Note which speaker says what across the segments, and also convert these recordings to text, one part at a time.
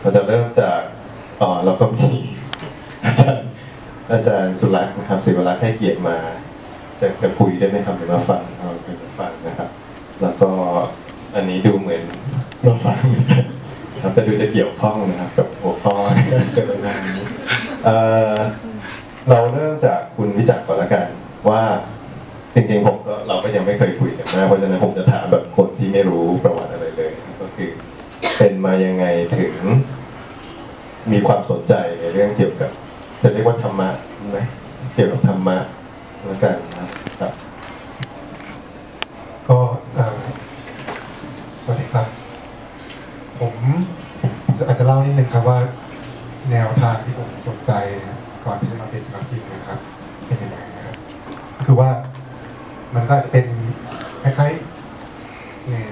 Speaker 1: เราจะเริ่มจากอ๋อเราก็มีอาจารย์อาจารย์สุรักษ์นะครับศิวรักษ์ให้เกียรติมา จะจะคุยได้ไหมครับหรือมาฟังเอาเป็นฟังนะครับ แล้วก็อันนี้ดูเหมือนมาฟังครับแต่ดูจะเกี่ยวข้องนะครับกับหัวข้อเสวนานี้เราเริ่มจากคุณวิจักรก่อนละกันว่าจริงๆผมก็เราก็ยังไม่เคยคุยกันนะเพราะฉะนั้นผมจะถามแบบคนที่ไม่รู้ประวัติอะไรเลย ก็คือ เป็นมายังไงถึงมีความสนใจในเรื่องเกี่ยวกับ จะเรียกว่าธรรมะไหมเกี่ยวกับธรรมะแล้วกันนะครับ
Speaker 2: ก็สวัสดีครับ ผมอาจจะเล่านิดนึงครับว่า แนวทางที่ผมสนใจก่อนที่จะมาเป็นศิลปินเนะครับ เป็นยังไงนะครับคือว่ามันก็จะเป็นคล้ายๆเนี่ย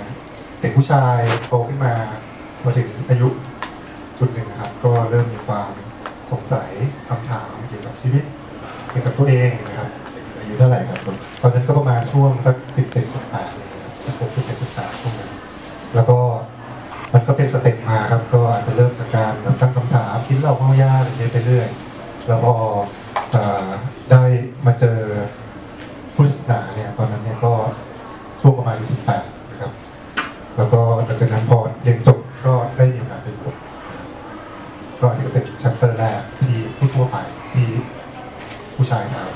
Speaker 2: เป็นผู้ชายโตขึ้นมา มาถึงอายุจุดหนึ่งนะครับ ก็เริ่มมีความสงสัยคำถามเกี่ยวกับชีวิตเกี่ยวกับตัวเองนะครับ
Speaker 1: อายุเท่าไหร่ครับคุณ
Speaker 2: ตอนนั้นก็ประมาณช่วงสักสิบเจ็ดสิบแปดเลยนะครับสิบหกสิบเจ็ดสิบแปดช่วงนั้นแล้วก็มันก็เป็นสเต็ปมาครับ ก็อาจจะเริ่มจากการแบบตั้งคำถามคิดเราเข้ายากอะไรเงี้ยไปเรื่อยแล้วพอเอ่อได้มาเจอพุทธศาสนาเนี่ยตอนนั้นเนี่ยก็ช่วงประมาณอายุสิบแปดนะครับ แล้วก็หลังจากนั้นพอเรียนจบก็ได้มีโอกาสเป็นบวชก็อันนี้ก็เป็นชัปเตอร์แรกที่ทั่วๆไปที่ผู้ชายไทย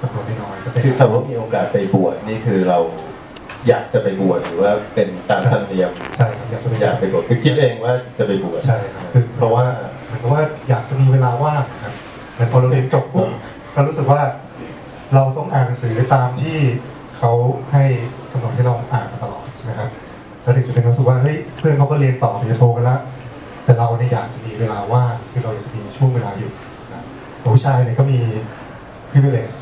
Speaker 2: จำนวนไม่น้อยก็เป็น
Speaker 1: คือคำว่ามีโอกาสไปบวชนี่คือเราอยากจะไปบวชหรือว่าเป็นตามธรรมเนียม
Speaker 2: ใช่ครับอยากจะ
Speaker 1: อยากไปบวชคือคิดเองว่าจะไปบวช
Speaker 2: ใช่ครับคือ
Speaker 1: เพราะว่า
Speaker 2: เหมือนกับว่าอยากจะมีเวลาว่างนะครับเหมือนพอเราเรียนจบปุ๊บเรารู้สึกว่า เราต้องอ่านหนังสือตามที่เขาให้กำหนดให้เราอ่านมาตลอดใช่ไหมครับแล้วถึงจุดหนึ่งเรารู้สึกว่าเฮ้ยเพื่อนเขาก็เรียนต่อปริญญาโทกันละแต่เราเนี่ยอยากจะมีเวลาว่างคือเราอยากจะมีช่วงเวลาหยุดนะผู้ชายเนี่ยก็มี privilege เนาะ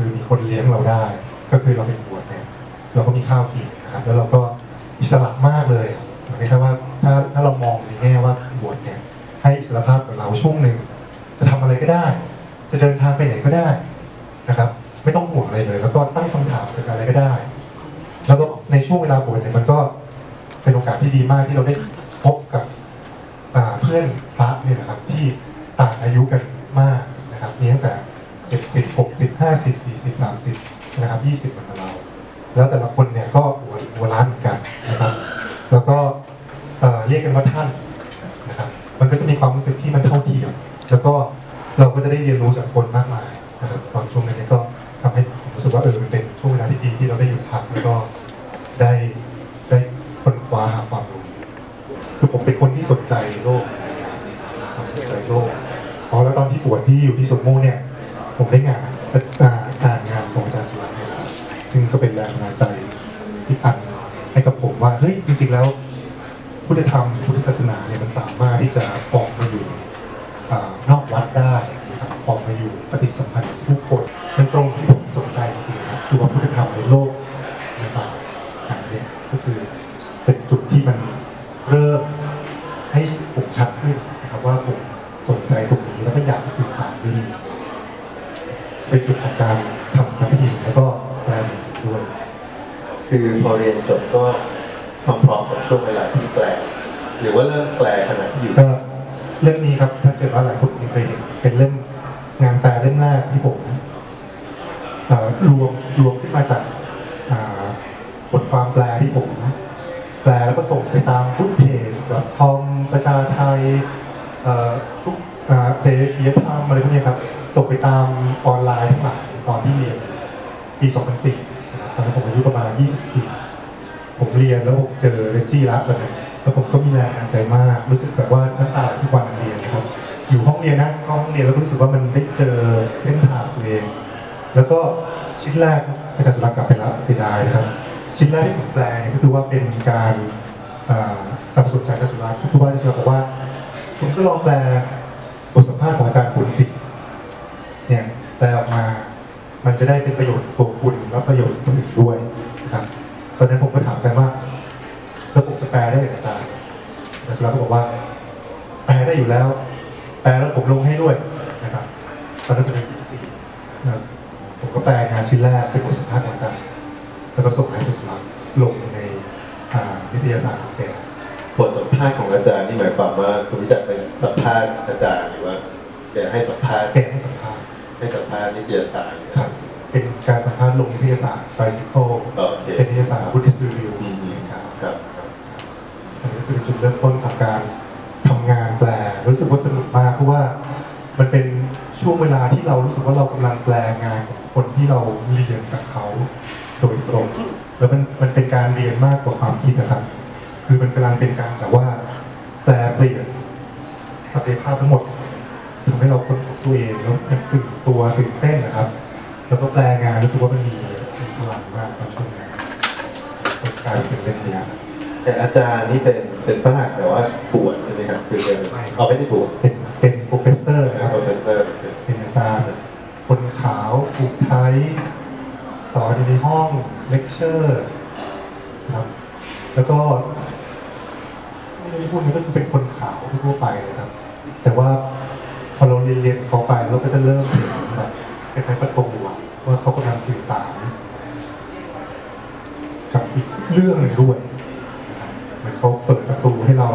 Speaker 2: คือมีคนเลี้ยงเราได้ ก็คือเราเป็นบวชเนี่ยเราก็มีข้าวกินนะครับแล้วเราก็อิสระมากเลยเหมือนกับว่าถ้าถ้าเรามองในแง่ว่าบวชเนี่ยให้อิสระภาพกับเราช่วงหนึ่งจะทำอะไรก็ได้ จะเดินทางไปไหนก็ได้นะครับ ไม่ต้องห่วงอะไรเลย แล้วก็ตั้งคำถามเกี่ยวกับอะไรก็ได้ แล้วก็ในช่วงเวลาบวชเนี่ยมันก็เป็นโอกาสที่ดีมากที่เราได้พบกับเพื่อนพระเนี่ยนะครับที่ต่างอายุกันมากนะครับมีตั้งแต่เจ็ดสิบหกสิบห้าสิบส สิบสามสิบนะครับยี่สิบเหมือนกับเรา แล้วแต่ละคนเนี่ยก็หัวหัวล้านเหมือนกันนะครับ แล้วก็เเรียกกันว่าท่านนะครับ มันก็จะมีความรู้สึกที่มันเท่าเทียม แล้วก็เราก็จะได้เรียนรู้จากคนมากมายนะครับตอนช่วงนั้นก็ทำให้ผมรู้สึกว่าเออมันเป็นช่วงเวลาที่ดีที่เราได้อยู่พักแล้วก็ได้ได้ค้นคว้าหาความรู้คือผมเป็นคนที่สนใจโลกสนใจโลกอ๋อแล้วตอนที่บวชที่อยู่ที่สมมูเนี่ย ผมได้งานอ่า ซึ่งก็เป็นแรงบันดาลใจที่อันให้กับผมว่าเฮ้ยจริงๆแล้ว พุทธธรรมพุทธศาสนาเนี่ยมันสามารถที่จะออกมาอยู่อนอกวัดได้นะครับออกมาอยู่ปฏิสัมพันธ์ผู้ คือพอเรียนจ
Speaker 1: บก็พร้อมๆกับช่วงเวลาที่แปลหรือว่าเริ่มแปลขณะที่อยู่
Speaker 2: ก็เล่มนี้ครับถ้าเกิดว่าหลายคนเคยเห็นเป็นเล่มงานแปลเล่มแรกที่ผมรวมรวมขึ้นมาจากบทความแปลที่ผมแปลแล้วก็ส่งไปตามบุ๊กเพจแบบคอมประชาไทยทุกเสรีธรรมอะไรพวกนี้ครับส่งไปตามออนไลน์ทั้งหลายตอนที่เรียนปี 2004นะครับตอนนั้นผมอายุประมาณ 24 ผมเรียนแล้วผม เจอเรนจี้ละตอนนั้แล้วผมก็มีแรงบันใจมาก รู้สึกแบบว่าน้ำตาทุกวันเรียนนะครับ อยู่ห้องเรียนนะห้องเรียนแล้วรู้สึกว่ามันได้เจอเส้นทางตัวเองแล้วก็ชิ้นแรกอาจารย์สุรักษ์กลับไปแล้วเสียดายนะครับ ชิ้นแรกที่ผมแปลเนี่ยก็คือว่าเป็นการสับสนุนจากอาจารย์สุรักษ์คือว่าอาจารย์สุรักษ์บอกว่าคุณก็ลองแปลบทสัมภาษณ์ของอาจารย์ปุณสิทธิ์เนี่ยแปลออกมา มันจะได้เป็นประโยชน์ตัว ตอนนั้นจะเป็นปีสี่นะครับผมก็แปลงานชิ้นแรกเป็นบทสัมภาษณ์ของอาจารย์แล้วก็ส่งให้อาจารย์สุรักษ์ลงในอ่านิตยสารของแก
Speaker 1: บทสัมภภาษณ์ของอาจารย์นี่หมายความว่าคุณวิจักรไปสัมภาษณ์อาจารย์หรือว่าแกให้สัมภาษณ์
Speaker 2: แกให้สัมภาษณ์
Speaker 1: ให้สัมภาษณ์นิตยสาร
Speaker 2: ครับเป็นการสัมภาษณ์ลงนิตยสาร Bicycle
Speaker 1: โอเค
Speaker 2: เป็นนิตยสาร Buddhist Review
Speaker 1: อืม
Speaker 2: ครับ
Speaker 1: ครับ
Speaker 2: อันนี้ก็คือจุดเริ่มต้นของการทำงานแปลรู้สึกว่าสนุกมากเพราะว่ามันเป็น ช่วงเวลาที่เรารู้สึกว่าเรากำลังแปลงานของคนที่เราเรียนจากเขาโดยตรง แล้วมันมันเป็นการเรียนมากกว่าความคิดนะครับ คือมันกำลังเป็นการแบบว่า แปลเปลี่ยนศักยภาพทั้งหมดทำให้เราค้นพบตัวเองแล้วมันตื่นตัวตื่นเต้นนะครับ แล้วก็แปลงานรู้สึกว่ามันมีมีพลังมากตอนช่วงนั้นเป็นการเป็นเล่มเนี้ย
Speaker 1: แต่อาจารย์นี่เป็นเป็นฝรั่งแต่ว่าบวชใช่ไหมครับคือเป็น
Speaker 2: ไม่ครับ
Speaker 1: เอาไม่ได้บวช
Speaker 2: เป็น อยู่ในห้องเลคเชอร์ครับ แล้วก็ไม่พูดนี้ก็คือเป็นคนขาวทั่วไปเลยครับ แต่ว่าพอเราเรียนเรียนเขาไปเราก็จะเริ่มเห็นแบบคล้ายๆประตูว่าเขากำลังสื่อสาร กับอีกเรื่องหนึ่งด้วยนะครับเหมือนเขาเปิดประตูให้เรา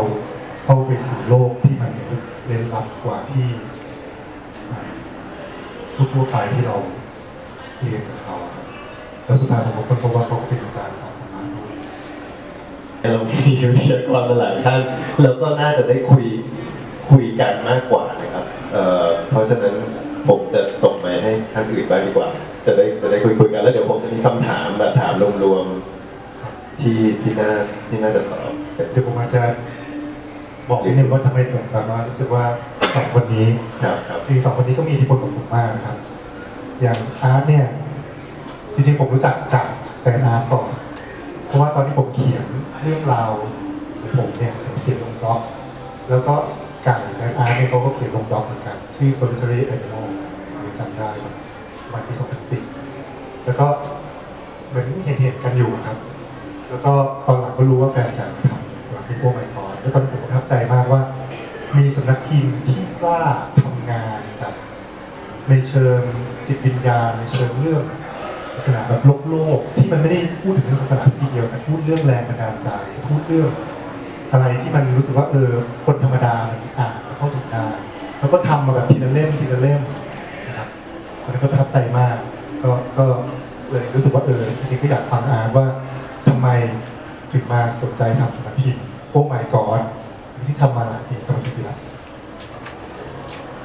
Speaker 2: เข้าไปสู่โลกที่มันเร้นลับกว่าที่ทั่วๆไปที่เราเรียนกับเขา แล้วสุดท้ายผมก็ค้นพบว่าเขาก็เป็นอาจารย์สอนธรรมะด้วย
Speaker 1: เรามีวิทยากรมาหลายท่านแล้วก็น่าจะได้คุยคุยกันมากกว่านะครับเอ่อเพราะฉะนั้นผมจะส่งไปให้ท่านอื่นบ้างดีกว่า จะได้จะได้คุยคุยกันแล้วเดี๋ยวผมจะมีคำถามแบบถามรวมๆที่ที่น่าที่น่าจะตอบ
Speaker 2: เดี๋ยวผมอาจจะบอกนิดนึงว่าทำไมผมแบบว่ารู้สึกว่าสองคนนี้
Speaker 1: ครับครับ
Speaker 2: คือสองคนนี้ก็มีอิทธิพลกับผมมากนะครับ อย่างอาร์ตเนี่ย จริงๆผมรู้จักจากแฟนอาร์ตก่อนเพราะว่าตอนที่ผมเขียนเรื่องราวของผมเนี่ยเขียนลงบล็อก แล้วก็ไก่แฟนอาร์ตเนี่ยเขาก็เขียนลงบล็อกเหมือนกันชื่อ solitary animal ผมจำได้ประมาณปี2010แล้วก็เหมือนเห็นเห็นๆกันอยู่ครับ แล้วก็ตอนหลังก็รู้ว่าแฟนกันทำสำนักพิมพ์โก้ไมคอนแล้วตอนผมประทับใจมากว่า มีสำนักพิมพ์ที่กล้าทำงานแบบในเชิงจิตวิญญาณในเชิงเรื่อง สนาแบบโลกโลกที่มันไม่ได้พูดถึงเรื่องศาสนาทีเดียวแต่พูดเรื่องแรงบันดาลใจ พูดเรื่อง อะไรที่มันรู้สึกว่าเออคนธรรมดามันอ่านแล้วเข้าถึงได้แล้วก็ทำมาแบบทีละเล่มทีละเล่มนะครับมันก็ประทับใจมาก ก็ก็เลยรู้สึกว่าเออจริงๆก็อยากฟังอาร์ตว่าทำไมถึงมาสนใจทำสำนักพิมพ์โอ้ my god ที่ทำมาหลายปีทำมากี่ปีแล้ว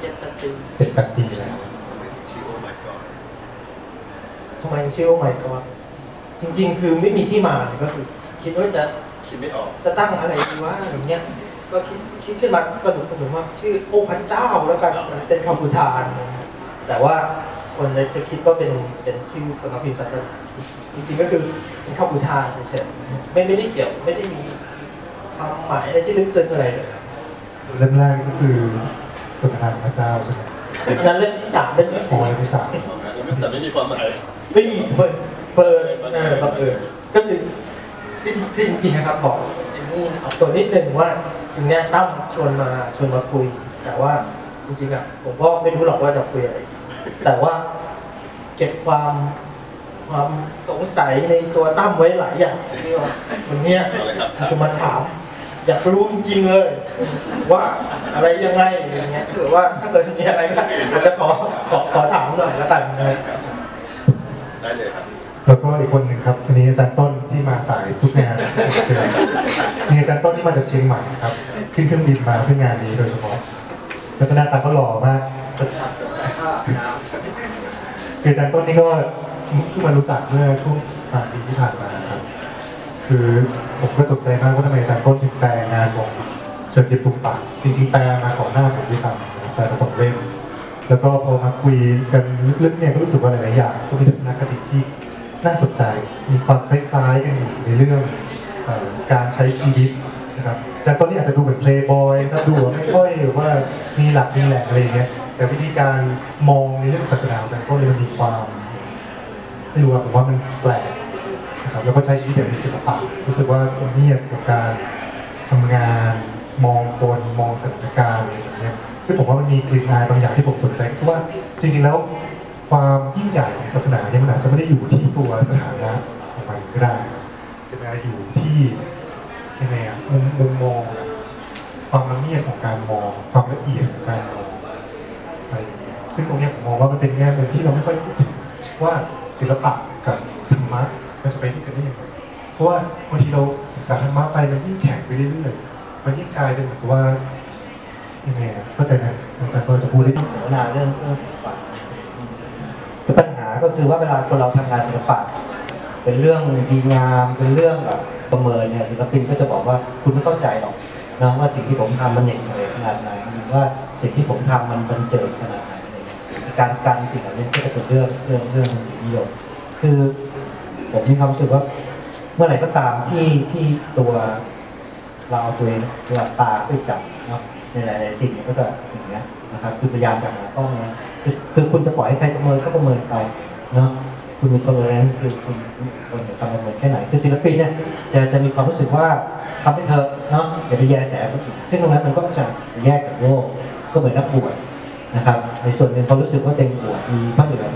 Speaker 3: เจ็ดแปดปี
Speaker 2: เจ็ดแปดปีแล้ว
Speaker 1: ชื่อ Oh my god
Speaker 3: ทำ ไมชื่อว่า My God จริง ๆ คือไม่มีที่มาเลยก็คือ คิดว่าจะ
Speaker 1: คิดไม่ออก
Speaker 3: จะตั้งอะไรดีว่าอย่างเงี้ยก็คิดคิดขึ้นมาสนุกสนุกว่าชื่อโอ้พระเจ้าแล้วกันมันเป็นคำพุทานนะครับแต่ว่าคนจะคิดว่าเป็นเป็นชื่อสำนักพิมพ์ศาสนาจริงๆก็คือเป็นคำพุทานเฉยๆไม่ไม่ได้เกี่ยวไม่ได้มีความหมายอะไรที่ลึกซึ้งอะไรเลย
Speaker 2: เล่มแรกก็คือสนทนาพระเจ้าใช่ไหม
Speaker 3: อันนั้นเล่มที่สามเล่มที่
Speaker 2: อ๋อ
Speaker 3: สี่
Speaker 2: เล่มที่สาม
Speaker 1: แต่ไม่มีความหมาย
Speaker 3: ไม่มีเปิดเปิดเออบังเอิญก็คือคือคือจริงๆนะครับบอกเอมมี่เอาตัวนิดนึงว่าจริงเนี้ยตั้มชวนมาชวนมาคุย แต่ว่าจริงๆอะผมก็ไม่รู้หรอกว่าจะคุยอะไรแต่ว่าเก็บความความสงสัยในตัวตั้มไว้หลายอย่างที่ว่าวันเนี้ยจะมาถาม อยากรู้จริงๆเลย ว่าอะไรยังไงอย่างเงี้ยคือว่าถ้าเกิดมีอะไรก็อาจจะขอขอขอถามหน่อยแล้วกันนะครับ
Speaker 1: ได้เลยครับ
Speaker 2: แล้วก็อีกคนหนึ่งครับอันนี้อาจารย์ต้นที่มาสายทุกงานนี่อาจารย์ต้นที่มาจากเชียงใหม่ครับ ขึ้นเครื่องบินมาเพื่องานนี้โดยเฉพาะแล้วก็หน้าตาก็หล่อมากคืออาจารย์ต้นนี่ก็เพิ่งมารู้จักเมื่อช่วงปลายปีที่ผ่านมาครับ คือผมก็สนใจมากว่าทำไมอาจารย์ต้นถึงแปลงานของเชิญเกียรติตุงปากจริงๆแปลมาก่อนหน้าผมด้วยซ้ำแปลมาสองเล่ม แล้วก็พอมาคุยกันลึกๆเนี่ยก็รู้สึกว่าหลายๆอย่างก็มีทัศนคติที่น่าสนใจ มีความคล้ายๆกันอยู่ในเรื่องอการใช้ชีวิตนะครับจารย์ต้นนี่อาจจะดูเหมือนเพลย์บอยนะครับดูไม่ค่อยว่ามีหลักมีแหล่งอะไรเงี้ยแต่วิธีการมองในเรื่องศาสนาจารย์ต้นเนี่ยมันมีความไม่รู้ว่าผมว่ามันแปลกนะครับแล้วก็ใช้ชีวิตแบบมีศิลปะรู้สึกว่าผมเนี่ยกับการทำงานมองคนมองสถานการณ์อะไรแบบเนี้ย ซึ่งผมว่ามันมีกลิ่นอายบางอย่างที่ผมสนใจเพราะว่าจริงๆแล้วความยิ่งใหญ่ของศาสนาเนี่ยมันอาจจะไม่ได้อยู่ที่ตัวสถานะของมันก็ได้แต่มันอาอยู่ที่ยังไงอะมุมมุมมองอะความละเอียดของการมองความละเอียดของการมองอะไรอย่างเงี้ยซึ่งตรงเนี้ยผมมองว่ามันเป็นแง่มุมที่เราไม่ค่อยพูดถึงว่าศิลปะกับธรรมะมันจะไปด้วยกันได้ยังไงเพราะว่าบางทีเราศึกษาธรรมะไปมันยิ่งแข็งไปเรื่อยๆมันยิ่งกลายเป็นเหมือนกับว่า ยังไงเข้าใจไหมอาจารย์ก็จะพูดได้
Speaker 4: ต้องเสวนาเรื่องเรื่องศิลปะคือปัญหาก็คือว่าเวลาคนเราทำงานศิลปะ เป็นเรื่องดีงามเป็นเรื่องแบบประเมินเนี่ยศิลปินก็จะบอกว่าคุณไม่เข้าใจหรอกนะว่าสิ่งที่ผมทำมันเหน็ดเหนื่อยขนาดไหนหรือว่าสิ่งที่ผมทำมันบันเจิดขนาดไหนการการสิ่งเหล่านี้ก็จะเป็นเรื่องเรื่องเรื่องจิตนิยมคือผมมีความรู้สึกว่าเมื่อไหร่ก็ตามที่ที่ตัวเราเอาตัวเองหลับตาไปจับเนาะ ในหลายๆสิ่งเนี่ยก็จะอย่างเงี้ยนะครับคือพยายามจะหาข้อนี้คือคือคุณจะปล่อยให้ใครประเมินก็ประเมินไปเนาะคุณมี tolerance คือคุณคุณคนจะทำประเมินแค่ไหน คือศิลปินเนี่ยจะจะมีความรู้สึกว่าทำให้เธอเนาะอย่าไปแยแสซึ่งตรงนั้นมันก็จะจะแยกจากโลกก็เหมือนนักบวชนะครับ ในส่วนหนึ่งเขารู้สึกว่าเต็งบวชมีพระเหลือง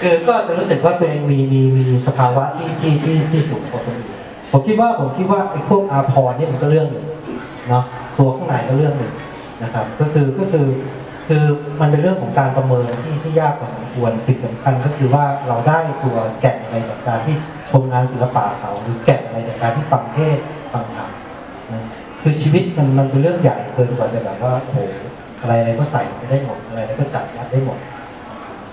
Speaker 4: คือก็จะรู้สึกว่าตัวเองมีมีมีสภาวะที่ที่ที่ที่สูงกว่าคนอื่น ผมคิดว่าผมคิดว่าไอ้พวกอาพรเนี่ยมันก็เรื่องหนึ่งเนาะตัวข้างในก็เรื่องหนึ่งนะครับ ก็คือก็คือคือมันเป็นเรื่องของการประเมินที่ที่ยากพอสมควรสิ่งสำคัญก็คือว่าเราได้ตัวแกะอะไรจากการที่ชมงานศิลปะเขาหรือแกะอะไรจากการที่ฟังเทศฟังธรรมนะคือชีวิตมันมันเป็นเรื่องใหญ่เกินกว่าจะแบบว่าโอ้โหอะไรอะไรก็ใส่ไปได้หมดอะไรอะไรก็จัดยัดได้หมด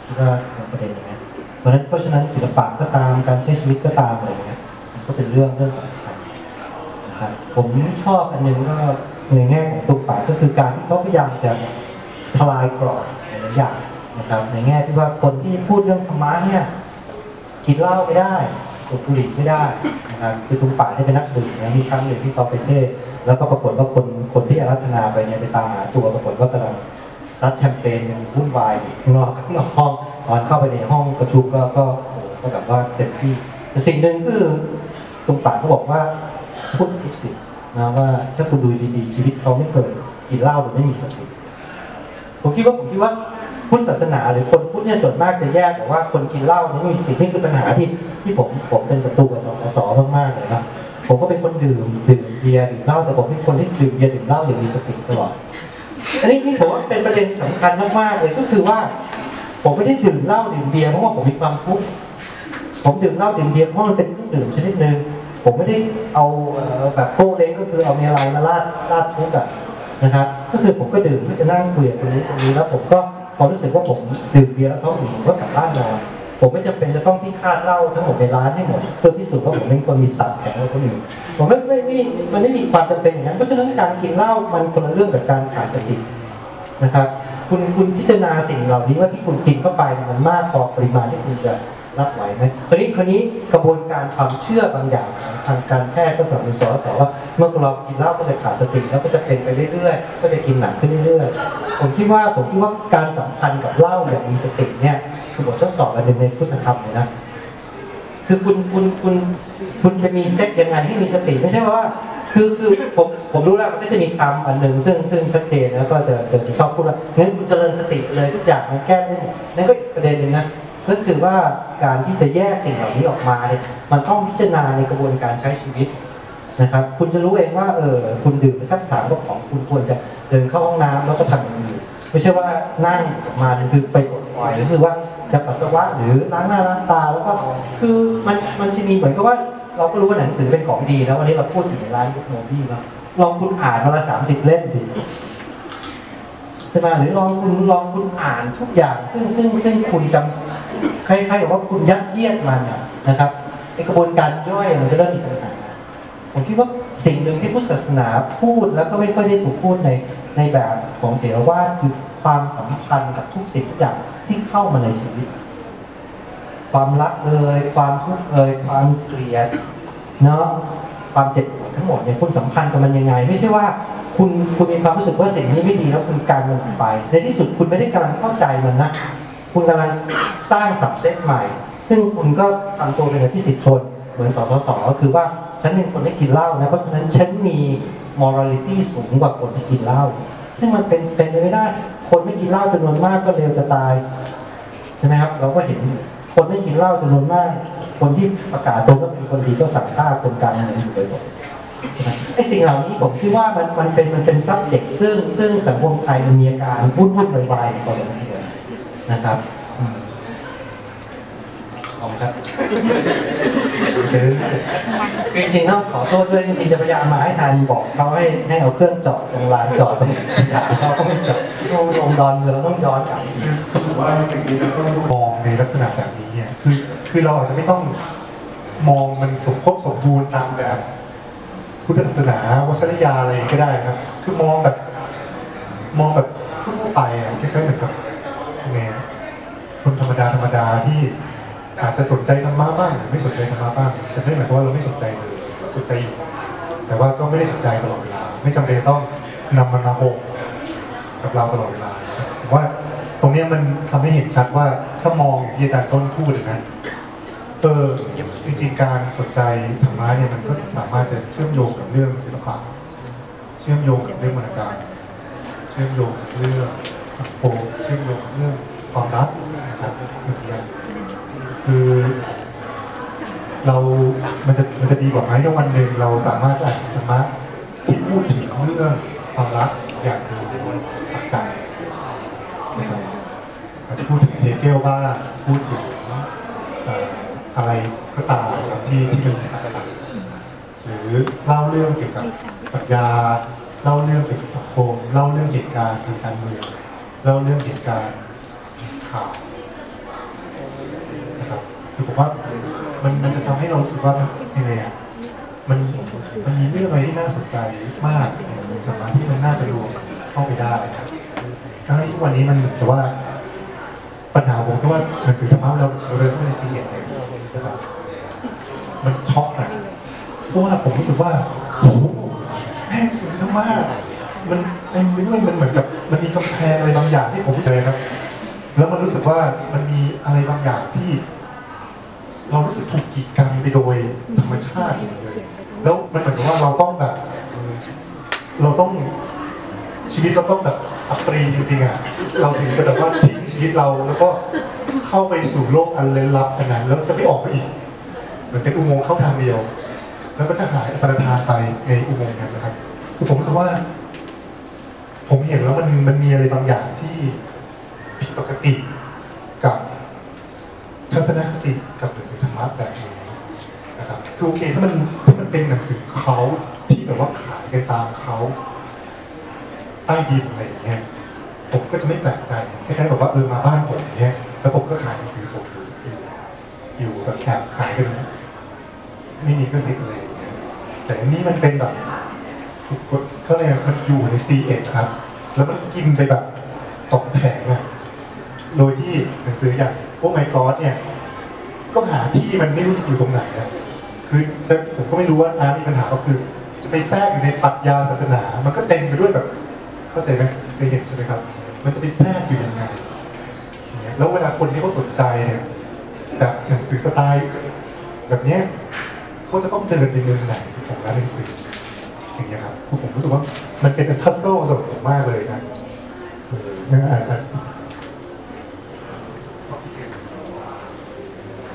Speaker 4: คิดว่ามันประเด็นอย่างนี้เพราะฉะนั้นเพราะฉะนั้นศิลปะก็ตามการใช้ชีวิตก็ตามอะไรอย่างเงี้ย ก็เป็นเรื่องเรื่องสำคัญนะครับผมชอบอันหนึงก็ในแง่ของตุกป่าก็คือการที่เขาพยายามจะทลายกรอบหลายอย่างนะครับในแง่ที่ว่าคนที่พูดเรื่องธรรมะเนี่ยกินเหล้าไม่ได้สูบบุหรี่ไม่ได้นะครับคือตุกป่าเนี่เป็นนักดื่มนะมีครั้งหนึ่งที่เขาไปเทศแล้วก็ปรากฏว่าคนคนที่อารัธนาไปเนี่ยไปตามหาตัวปรากฏว่ากำลังซัดแชมเปญวุ่นวายอยู่ข้างนอกข้างนอกห้องตอนเข้าไปในห้องประชุมก็ก็ก็แบบว่าเต็มที่แต่สิ่งหนึ่งคือ ตรงป่าเขาบอกว่าพูดทุกสิ่งนะว่าถ้าคุณดูดีๆชีวิตเขาไม่เคยกินเหล้าหรือไม่มีสติผมคิดว่าผมคิดว่าพุทธศาสนาหรือคนพุทธเนี่ยส่วนมากจะแยกบอกว่าคนกินเหล้าไม่มีสตินี่คือปัญหาที่ที่ผมผมเป็นศัตรูกับสสสมากๆเลยนะผมก็เป็นคนดื่มดื่มเบียร์ดื่มเหล้าแต่ผมเป็นคนที่ดื่มเบียร์ดื่มเหล้าอย่างมีสติตลอดอันนี้นี่ผมว่าเป็นประเด็นสำคัญมากๆเลยก็คือว่า ผมไม่ได้ดื่มเหล้าดื่มเบียร์เพราะว่าผมมีความทุกข์ผมดื่มเหล้าดื่มเบียร์เพราะมันเป็นเครื่องดื่มชนิดหนึ่ง ผมไม่ได้เอาแบบโก้เล้งก็คือเอาเมลัยมาลาดลาดทุกข์อะนะครับ ก็คือผมก็ดื่มเพื่อจะนั่งคุยกับตรงนี้ตรงนี้แล้วผมก็พอรู้สึกว่าผมดื่มเบียร์แล้วเขาหนีผมก็กลับบ้านนอนผมไม่จำเป็นจะต้องพิฆาตเหล้าทั้งหมดในร้านให้หมดเพื่อพิสูจน์ว่าผมเป็นคนมีตับแข็งกว่าคนอื่นผมไม่ไม่ไม่มันไม่มีความจำเป็นอย่างนั้นเพราะฉะนั้นการกินเหล้ามันคนละเรื่องกับการขาดสตินะครับ คุณคุณพิจารณาสิ่งเหล่านี้ว่าที่คุณกินเข้าไปมันมากพอปริมาณที่คุณจะ รับไหวไหมคราวนี้คราวนี้กระบวนการความเชื่อบางอย่างทางการแพทย์ก็สนับสนุนสอสอว่าเมื่อเรากินเหล้าก็จะขาดสติแล้วก็จะเป็นไปเรื่อยๆ ก็จะกินหนักขึ้นเรื่อยๆ ผมคิดว่าผมคิดว่าการสัมพันธ์กับเหล้าอย่างมีสติเนี่ยคือบททดสอบอันหนึ่งในพุทธธรรมเลยนะคือคุณคุณคุณคุณจะมีเซ็ตยังไงให้มีสติไม่ใช่ว่าคือคือผมผมรู้แล้วมันก็จะมีคำอันหนึ่งซึ่งซึ่งชัดเจนแล้วก็จะจะชอบพูดว่างั้นคุณเจริญสติเลยทุกอย่างมันแก้ได้หมดนั่นก็ประเด็นหนึ่งนะ ก็คือว่าการที่จะแยกสิ่งเหล่านี้ออกมาเนี่ยมันต้องพิจารณาในกระบวนการใช้ชีวิตนะครับ คุณจะรู้เองว่าเออคุณดื่มไปสักสามกระป๋องคุณควรจะเดินเข้าห้องน้ำแล้วก็ทำอย่างอื่นไม่ใช่ว่านั่งมาคือไปปลดปล่อยก็คือว่าจะปัสสาวะหรือล้างหน้าล้างตาแล้วก็คือมันมันจะมีเหมือนกับว่าเราก็รู้ว่าหนังสือเป็นของดีแล้ววันนี้เราพูดอยู่ในร้านยุคโนบี้เนาะลองคุณอ่านวันละสามสิบเล่มสิใช่ไหมหรือลองคุณลองคุณอ่านทุกอย่างซึ่งซึ่งซึ่งคุณจำคล้ายๆกับว่าคุณยัดเยียดมันนะครับไอกระบวนการย่อยมันจะเริ่มมีปัญหาผมคิดว่าสิ่งหนึ่งที่พุทธศาสนาพูดแล้วก็ไม่ค่อยได้ถูกพูดในในแบบของเถรวาทคือความสัมพันธ์กับทุกสิ่งทุกอย่างที่เข้ามาในชีวิต ความรักเอ่ยความทุกข์เอ่ยความเกลียดเนาะความเจ็บปวดทั้งหมดเนี่ยคุณสัมพันธ์กับมันยังไง ไม่ใช่ว่าคุณคุณมีความรู้สึกว่าสิ่งนี้ไม่ดีแล้วคุณการมันออกไป ในที่สุดคุณไม่ได้กำลังเข้าใจมันนะ คุณกำลังสร้างสับเซตใหม่ ซึ่งคุณก็ทำตัวเป็นอภิสิทธิชน เหมือนสสสก็คือว่าฉันเป็นคนที่กินเหล้านะ เพราะฉะนั้นฉันมี morality สูงกว่าคนที่กินเหล้าซึ่งมันเป็นเป็นไปไม่ได้ คนไม่กินเหล้าจำนวนมากก็เร็วจะตายใช่ไหมครับ เราก็เห็นคนไม่กินเหล้าจำนวนมาก คนที่ประกาศตัวว่าเป็นคนดีก็สั่งฆ่าคนกลางเมืองอยู่บ่อยๆไอ้สิ่งเหล่านี้ผมคิดว่ามันมันเป็นมันเป็น subject ซึ่งซึ่งสังคมไทยมันมีอาการวุ่นวุ่นวายๆพอสมควร นะครับอืมขอบคุณครับ
Speaker 2: เดิน
Speaker 4: จริงๆต้องขอโทษด้วยจริงๆจะพยายามมาให้ทันบอกเขาให้ให้เอาเครื่องเจาะตรงลานจอดตรงถามเขาก็ไม่เจาะต้องลงดอนเมืองต้องย้อนกลับ
Speaker 2: คือว่าสิ่งที่จะต้องมองในลักษณะแบบนี้เนี่ยคือคือเราอาจจะไม่ต้องมองมันสมครบสมบูรณ์ตามแบบ พุทธศาสนาวัชรยาอะไรก็ได้ครับ คือมองแบบ มองแบบทั่วๆไปอะคล้ายๆเหมือนกับยังไงอะ คนธรรมดาธรรมดาที่อาจจะสนใจธรรมะบ้างหรือไม่สนใจธรรมะบ้างแต่ไม่หมายความว่าเราไม่สนใจเลยสนใจอยู่แต่ว่าก็ไม่ได้สนใจตลอดเวลา ไม่จำเป็นต้องนำมันมาโฮมกับเราตลอดเวลาผมว่าตรงนี้มันทำให้เห็นชัดว่าถ้ามองอย่างที่อาจารย์ต้นพูดนะเออจริงๆการสนใจธรรมะเนี่ยมันก็สามารถจะเชื่อมโยงกับเรื่องศิลปะเชื่อมโยงกับเรื่องวรรณกรรมเชื่อมโยงกับเรื่องสังคมเชื่อมโยงกับเรื่อง ความรักนะครับคือเรา มันจะ มันจะดีกว่าไหมถ้าวันหนึ่งเราสามารถอ่านธรรมะที่พูดถึงเรื่องความรักอย่างมีหลักการนะครับอาจจะพูดถึงเฮเกลบ้างพูดถึงอะไรก็ตามครับที่ที่เป็นหลักการหรือเล่าเรื่องเกี่ยวกับปรัชญาเล่าเรื่องเกี่ยวกับสังคมเล่าเรื่องเหตุการณ์ทางการเมืองเล่าเรื่องเหตุการณ์ ข่าวนะครับคือผมว่ามันมันจะทำให้เรารู้สึกว่ามันยังไงอะมันมันมีเรื่องอะไรที่น่าสนใจมากในธรรมะที่มันน่าจะรวมเข้าไปได้ครับทั้งที่ทุกวันนี้มันเหมือนกับว่าปัญหาผมก็ว่าหนังสือธรรมะเราเราเริ่มไม่ได้ซีเรียสเลยนะครับมันช็อกอะเพราะว่าผมรู้สึกว่าโอ้โหแม่งหนังสือธรรมะมันเต็มไปด้วยมันเหมือนกับมันมีกำแพงอะไรบางอย่างที่ผมเจอครับ แล้วมันรู้สึกว่ามันมีอะไรบางอย่างที่ เรารู้สึกถูกกีดกันไปโดยธรรมชาติเลยแล้วมันเหมือนกับว่าเราต้องแบบ เราต้องชีวิตเราต้องแบบอัปรีจริงๆอะเราถึงจะแบบว่าทิ้งชีวิตเราแล้วก็เข้าไปสู่โลกอันลึกลับอันนั้นแล้วจะไม่ออกไปอีกเหมือนเป็นอุโมงค์เข้าทางเดียว แล้วก็จะหายอัตราทานไปในอุโมงค์นั้นนะครับคือผมรู้สึกว่า ผมเห็นแล้วมันมันมีอะไรบางอย่างที่ ปกติกับทัศนคติกับหนังสือธรรมะแบบนี้นะครับคือโอเคถ้ามันถ้ามันเป็นหนังสือเขาที่แบบว่าขายกันตามเขาใต้ดินอะไรอย่างเงี้ยผมก็จะไม่แปลกใจคล้ายๆแบบว่าเออมาบ้านผมเนี้ยแล้วผมก็ขายหนังสือผมอยู่อยู่อยู่แบบแอบขายเป็นไม่มีกสิทธิ์อะไรอย่างเงี้ยแต่อันนี้มันเป็นแบบกกดเขาเลยมันอยู่ใน C เอ็ครับ แล้วมันกินไปแบบสองแผงอะ โดยที่หนังสืออย่างพวกไมกอสเนี่ย ก็หาที่มันไม่รู้จะอยู่ตรงไหนอะคือจะผมก็ไม่รู้ว่าอาร์มีปัญหาก็คือ จะไปแทรกอยู่ในปรัชญาศาสนา มันก็เต็มไปด้วยแบบ เข้าใจไหมเคยเห็นใช่ไหมครับ มันจะไปแทรกอยู่ยังไงแล้วเวลาคนที่เขาสนใจเนี่ยแบบหนังสือสไตล์แบบเนี้ยเขาจะต้องเดินในมุมไหนของร้านหนังสืออย่างเงี้ยครับผมรู้สึกว่ามันเป็นพัซเซิลสำหรับผมมากเลยนะเออนั่นอาจจะ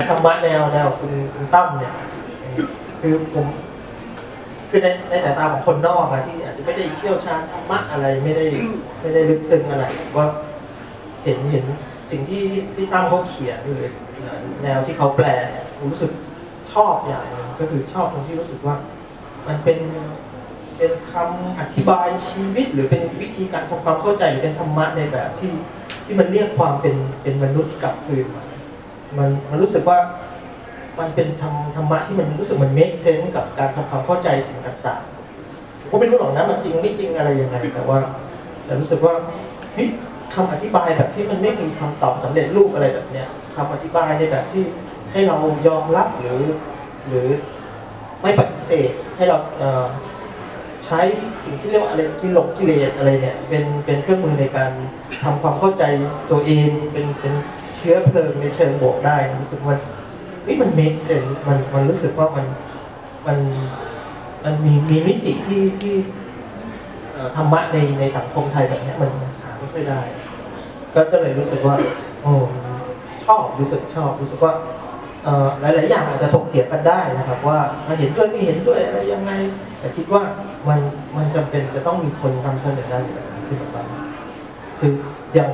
Speaker 3: ธรรมะแนวแนวคุณคุณตั้มเนี่ยคือผมคือในในสายตาของคนนอกอะที่อาจจะไม่ได้เชี่ยวชาญธรรมะอะไรไม่ได้ไม่ได้ลึกซึ้งอะไรว่าเห็นเห็นสิ่งที่ที่ที่ตั้มเขาเขียนหรือแนวที่เขาแปลเนี่ยผมรู้สึกชอบอย่างหนึงก็คือชอบตรงที่รู้สึกว่า มันเป็นเป็นคำอธิบายชีวิต หรือเป็นวิธีการทำความเข้าใจหรือเป็นธรรมะในแบบที่ที่มันเรียกความเป็นเป็นมนุษย์กลับคืนมา มันมันรู้สึกว่ามันเป็นธรรมธรรมะที่มันรู้สึกมัน make sense กับการทำความเข้าใจสิ่งต่างๆผมก็ไม่รู้หรอกนะมันจริงไม่จริงอะไรยังไงแต่ว่าแต่รู้สึกว่าเฮ้ยคำอธิบายแบบที่มันไม่มีคำตอบสำเร็จรูปอะไรแบบเนี้ยคำอธิบายในแบบที่ให้เรายอมรับหรือ หรือไม่ปฏิเสธให้เราเใช้สิ่งที่เรียกว่าอะไรกิเลสกิเลสอะไรเนี่ยเป็นเป็นเครื่องมือในการทำความเข้าใจตัวเองเป็นเป็น เชื้อเพลิงในเชิงบวกได้รู้สึกว่าเฮ้ยมัน make sense มันมันรู้สึกว่ามันมันมันมีมีมิติที่ที่ธรรมะในในสังคมไทยแบบนี้มันหาไม่ค่อยได้ ก็ก็เลยรู้สึกว่าโอ้ชอบรู้สึกชอบรู้สึกว่าหลาย ๆ อย่างอาจจะถกเถียงกันได้นะครับ ว่าเห็นด้วยไม่เห็นด้วยอะไรยังไง แต่คิดว่ามันมันจำเป็นจะต้องมีคนทำเสนอได้แบบนี้ขึ้นมาบ้างคืออย่าง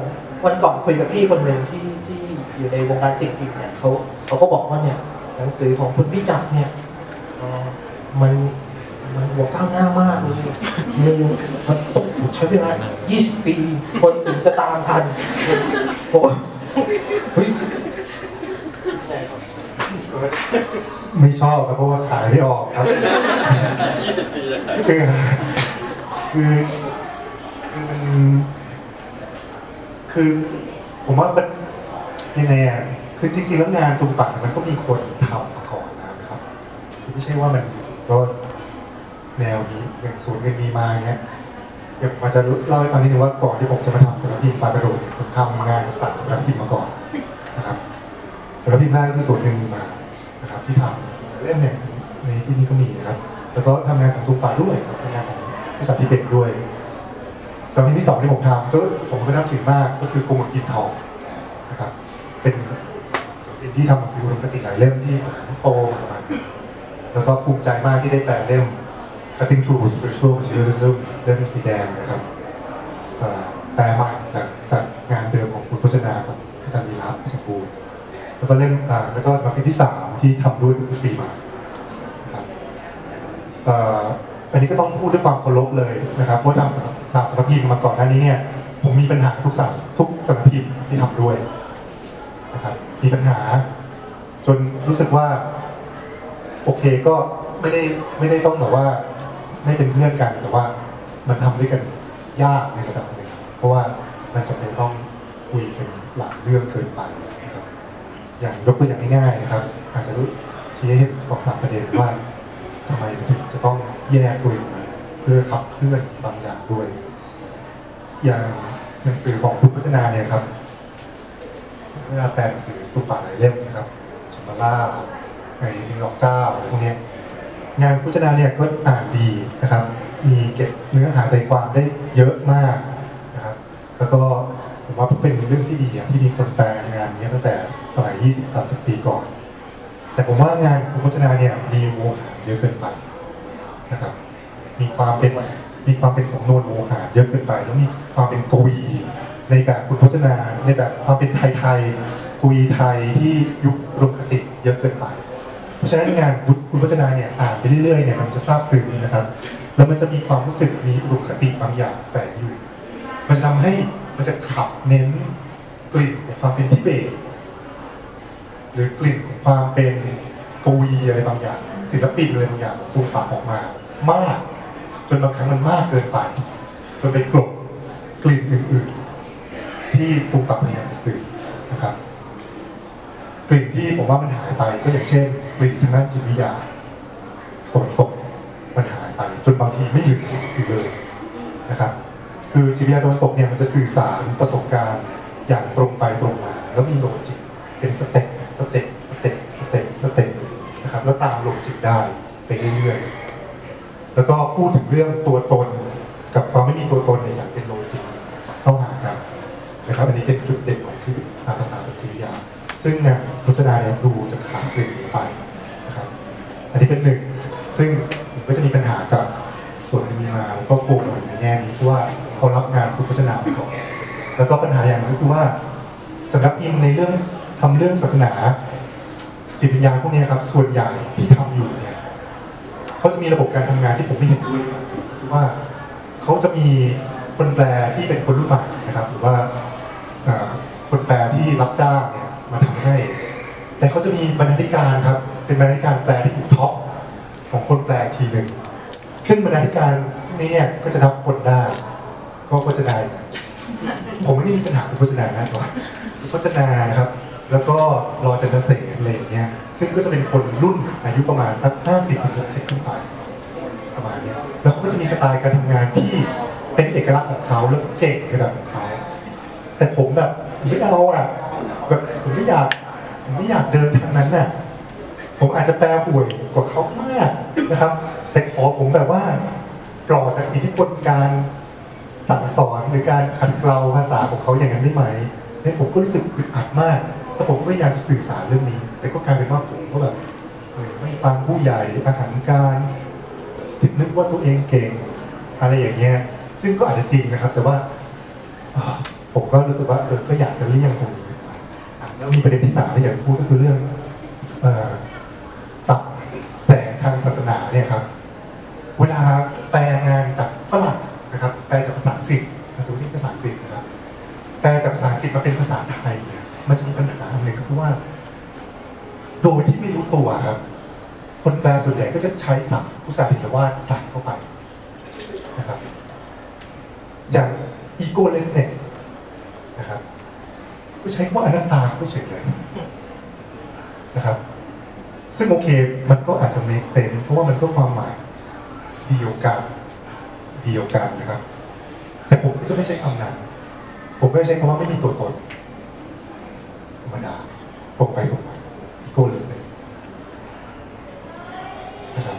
Speaker 3: วันก่อนคุยกับพี่คนหนึ่งที่ที่อยู่ในวงการสิ่งพิมพ์เนี่ยเขาเขาก็บอกว่าเนี่ยหนังสือของคุณพี่จักรเนี่ยเอ่อมันมันหัวก้าวหน้ามากเลยมือมันต้องใช้เวลา 20 ปี คนถึงจะตามทันผมว่าเฮ้ย
Speaker 2: ไม่ชอบครับเพราะว่าขายไม่ออกครับ
Speaker 5: 20 ปีจะขาย
Speaker 2: คือคือ คือผมว่ามันยังไงอะคือจริงๆแล้วงานตุงปักมันก็มีคนทำมาก่อนนะครับคือไม่ใช่ว่ามันก็แนวนี้อย่างศูนย์เงินมีมาอย่างเงี้ยเดี๋ยวผมจะเล่าให้ฟังนิดนึงว่าก่อนที่ผมจะมาทำสารพิมพ์ปลากระโดดผมทำงานสั่งสารพิมพ์มาก่อนนะครับสารพิมพ์แรกก็คือศูนย์เงินมีมานะครับ ที่ทำสารเล่มเนี่ยในที่นี้ก็มีนะครับ แล้วก็ทำงานของตุงปาด้วยทำงานของบริษัทพิเบกด้วย สารพิมพ์ที่สองที่ผมทำก็ผมก็นับถือมากก็คือกรมกินทองนะครับเป็นสารพิมพ์ที่ทำหนังสืออุดมคติหลายเล่มที่ผมโตมาประมาณแล้วก็ภูมิใจมากที่ได้แปลเล่ม Cutting Through Spiritual Materialism เล่มสีแดงนะครับเอ่แปลมาจากจากงานเดิมของคุณพจนากับอาจารย์วีระสมบูรณ์แล้วก็เล่มแล้วก็สำหรับพิมพ์ที่สามที่ทำด้วยคือฟรีมาครับอันนี้ก็ต้องพูดด้วยความเคารพเลยนะครับว่าทำสาร สารสารพิมพ์มาก่อนหน้านี้เนี่ยผมมีปัญหาทุกสารทุกสารพิมพ์ที่ทำด้วยนะครับมีปัญหา จนรู้สึกว่า โอเคก็ไม่ได้ไม่ได้ต้องแบบว่า ไม่เป็นเพื่อนกันแต่ว่ามันทำด้วยกันยากในระดับหนึ่งเพราะว่ามันจะเป็นต้องคุยเป็นหลายเรื่องเกินไปนะครับอย่างยกตัวอย่างง่ายๆนะครับ อาจจะรู้ชี้ให้เห็นสองสามประเด็นว่าทำไมถึงจะต้องแยกตัวเองเพื่อขับเคลื่อนบางอย่างด้วย อย่างหนังสือของคุณพัฒนาเนี่ยครับเวลาแปลหนังสือตุกป่าหลายเล่มนะครับชมาล่าในนิวยอร์กเจ้าอะไรพวกนี้งานพุทธนาเนี่ยก็อ่านดีนะครับ มีเก็บเนื้อหาใจความได้เยอะมากนะครับ แล้วก็ผมว่าเป็นเรื่องที่ดีอะที่มีคนแปลงานนี้ตั้งแต่สมัย 20-30 ปีก่อน แต่ผมว่างานคุณพจนาเนี่ยมีโวหารเยอะเกินไปนะครับ มีความเป็น มีความเป็นสำนวนโวหารเยอะเกินไป แล้วมีความเป็นกวี ในแบบคุณพจนา ในแบบความเป็นไทยๆกวีไทยที่ยุครมคติเยอะเกินไป เพราะฉะนั้นงานคุณพจนาเนี่ยอ่านไปเรื่อยๆเนี่ยมันจะซาบซึ้งนะครับ แล้วมันจะมีความรู้สึกมีอุดมคติบางอย่างแฝงอยู่ มันจะทำให้มันจะขับเน้นกลิ่นของความเป็นทิเบตหรือกลิ่นของความเป็นกวีอะไรบางอย่าง ศิลปินอะไรบางอย่างของตูมปากออกมามาก นบางครั้งมันมากเกินไปจนไปกลบกลิ่นอื่นๆ ที่ตูมปากพยายามจะสื่อนะครับกลิ่นที่ผมว่ามันหายไปก็อย่างเช่นกลิ่นทางด้านจิตวิทยาตกตกมันหายไป จนบางทีไม่หยุดอยู่เลยนะครับ คือจิตวิทยาตะวันตกเนี่ยมันจะสื่อสารประสบการณ์อย่างตรงไปตรงมา แล้วมีโลจิกเป็นสเต็ปสเต็ปสเต็ปสเต็ปสเต็ปนะครับแล้วตามโลจิกได้ไปเรื่อยๆ แล้วก็พูดถึงเรื่องตัวตน กับความไม่มีตัวตนเนี่ยอย่างเป็นโลจิกเข้าหากันนะครับอันนี้เป็นจุดเด่นของที่ภาษาจิตวิยา ซึ่งงานพุทธนาเนี่ยดูจะขาดเรื่องนี้ไปนะครับ อันนี้เป็นหนึ่งซึ่งก็จะมีปัญหากับส่วนที่มีมาแล้วก็ปลูกในแง่นี้ว่าเขารับงานคุณพัฒนาไปก่อนแล้วก็ปัญหาอย่างหนึงก็คือว่าสำนักพิมพ์ในเรื่องทำเรื่องศาสนา จิตวิญญาณพวกนี้ครับส่วนใหญ่ที่ทำอยู่เนี่ย เขาจะมีระบบการทำงานที่ผมไม่เห็นด้วยคือว่าเขาจะมีคนแปลที่เป็นคนรุ่นใหม่นะครับ หรือว่าคนแปลที่รับจ้างเนี่ยมาทำให้ แต่เขาจะมีบรรณาธิการครับ เป็นบรรณาธิการแปลที่อยู่ท็อปของคนแปลทีหนึ่งซึ่งบรรณาธิการนี้เนี่ยก็จะนับคนได้ก็โฆษณาผมไม่ได้มีปัญหากับโฆษณานะว่าโฆษณาครับ แล้วก็รอจันทเสนอะไรอย่างเงี้ย ซึ่งก็จะเป็นคนรุ่นอายุประมาณสัก 50ถึง60ขึ้นไปประมาณนี้แล้วเขาก็จะมีสไตล์การทำงานที่เป็นเอกลักษณ์ของเขาแล้วเก่งในแบบของเขาแต่ผมแบบไม่เอาอะแบบผมไม่อยากผมไม่อยากเดินทางนั้นน่ะผมอาจจะแปลห่วยกว่าเขามากนะครับ แต่ขอผมแบบว่าปลอดจากอิทธิพลการสั่งสอนหรือการขัดเกลาภาษาของเขาอย่างนั้นได้ไหมเนี่ยผมก็รู้สึกอึดอัดมากแล้วผมก็พยายามจะสื่อสารเรื่องนี้ แต่ก็กลายเป็นว่าผมก็แบบไม่ฟังผู้ใหญ่อาหารการถึงนึกว่าตัวเองเก่งอะไรอย่างเงี้ย ซึ่งก็อาจจะจริงนะครับ แต่ว่าผมก็รู้สึกว่าเออก็อยากจะเลี่ยงตรงนี้แล้วมีประเด็นที่สามที่อยากจะพูดก็คือเรื่องอ่อศัพท์แสงทางศาสนาเนี่ยครับ เวลาแปลงาน ก็จะใช้ศัพท์ภาษาถิ่นว่าใส่เข้าไปนะครับอย่าง egolessness นะครับก็ใช้คำว่าอนัตตาก็เฉยเลยนะครับ ซึ่งโอเคมันก็อาจจะ make sense เพราะว่ามันก็ความหมายเดียวกันเดียวกันนะครับ แต่ผมก็จะไม่ใช้คำนั้น ผมก็จะใช้คำว่าไม่มีตัวตนธรรมดาตรงไปตรงมา egolessness นะครับ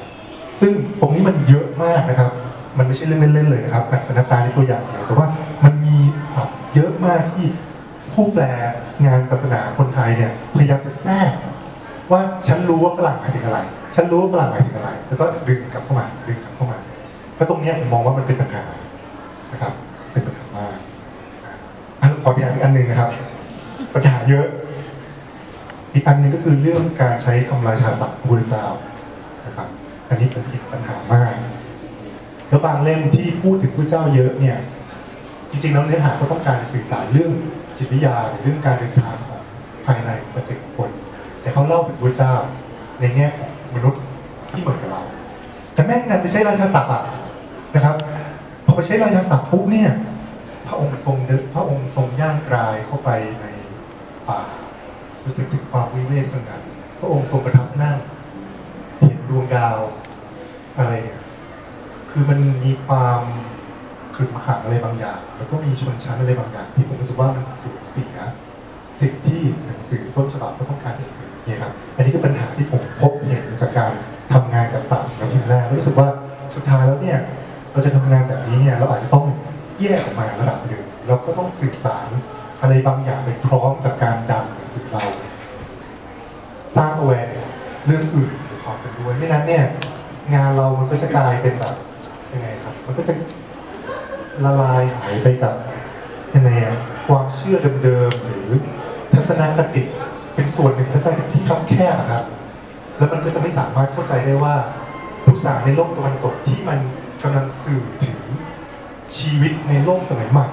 Speaker 2: ซึ่งตรงนี้ มันเยอะมากนะครับ มันไม่ใช่เรื่องเล่นๆเลยนะครับแบบนาตาในตัวอย่างเดียวแต่ว่ามันมีศัพท์เยอะมากที่ผู้แปลงานศาสนาคนไทยเนี่ยพยายามจะแทรกว่าฉันรู้ว่าฝรั่งหมายถึงอะไร ฉันรู้ว่าฝรั่งหมายถึงอะไร แล้วก็ดึงกลับเข้ามาดึงกลับเข้ามาเพราะตรงนี้ผมมองว่ามันเป็นปัญหานะครับ เป็นปัญหามากอันขออย่างอีกอันหนึ่งนะครับ ปัญหาเยอะ อีกอันหนึงก็คือเรื่องการใช้คำราชาศัพท์พระพุทธเจ้านะครับ อันนี้เป็นปัญหามาก แล้วบางเล่มที่พูดถึงพระเจ้าเยอะเนี่ย จริงๆแล้วเนื้อหาก็ต้องการสื่อสารเรื่องจิตวิทยาหรือเรื่องการเดินทางของภายในปัจเจกคคลแต่เขาเล่าถึงพระเจ้าในแง่ของมนุษย์ที่เหมือนกับเรา แต่แม่งนั่นไปใช้ราชาศัพท์นะครับพอไปใช้ราชาศัพท์ปุ๊บเนี่ยพระองค์ทรงเดินพระองค์ทรงย่างกรายเข้าไปในป่ารู้สึกถึงความวิเวกสงัดพระองค์ทรงประทับนั่ง วงดาวอะไรเนี่ยคือมันมีความขรึมขลังอะไรบางอย่าง แล้วก็มีชนชั้นอะไรบางอย่าง ที่ผมรู้สึกว่ามันสูญเสียสิ่งที่หนังสือต้นฉบับก็ต้องการจะสื่อเนี่ยครับอันนี้คือปัญหาที่ผมพบเห็นจากการทำงานกับสามสำนักพิมพ์แรกรู้สึกว่าสุดท้ายแล้วเนี่ยเราจะทำงานแบบนี้เนี่ยเราอาจจะต้องแยกออกมาระดับหนึ่งเราก็ต้องสื่อสารอะไรบางอย่างไปพร้อมกับการดันหนังสือเรา สร้าง awareness เรื่องอื่น ด้วยไม่นั้นเนี่ย งานเรามันก็จะกลายเป็นแบบยังไงครับ มันก็จะละลายหายไปกับยังไงอะความเชื่อเดิมๆหรือทัศนคติเป็นส่วนหนึ่งทัศนคติที่คับแคบครับ แล้วมันก็จะไม่สามารถเข้าใจได้ว่าทุกอย่างในโลกตะวันตกที่มันกำลังสื่อถึงชีวิตในโลกสมัยใหม่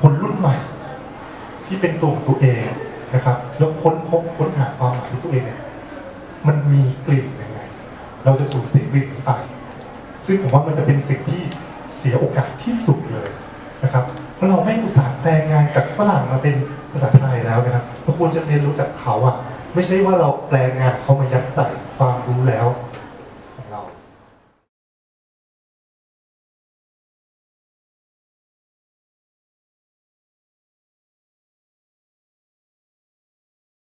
Speaker 2: คนรุ่นใหม่ ที่เป็นตัวของตัวเองนะครับ แล้วค้นพบค้นหาความหมายของตัวเองเนี่ยมันมีกลิ่น เราจะสูญเสียวินไป ซึ่งผมว่ามันจะเป็นสิ่งที่เสียโอกาสที่สุดเลยนะครับ เพราะเราไม่อุตส่าห์แปลงานจากฝรั่งมาเป็นภาษาไทยแล้วนะครับเราควรจะเรียนรู้จากเขาอะไม่ใช่ว่าเราแปลงานเขามายัดใส่ความรู้แล้ว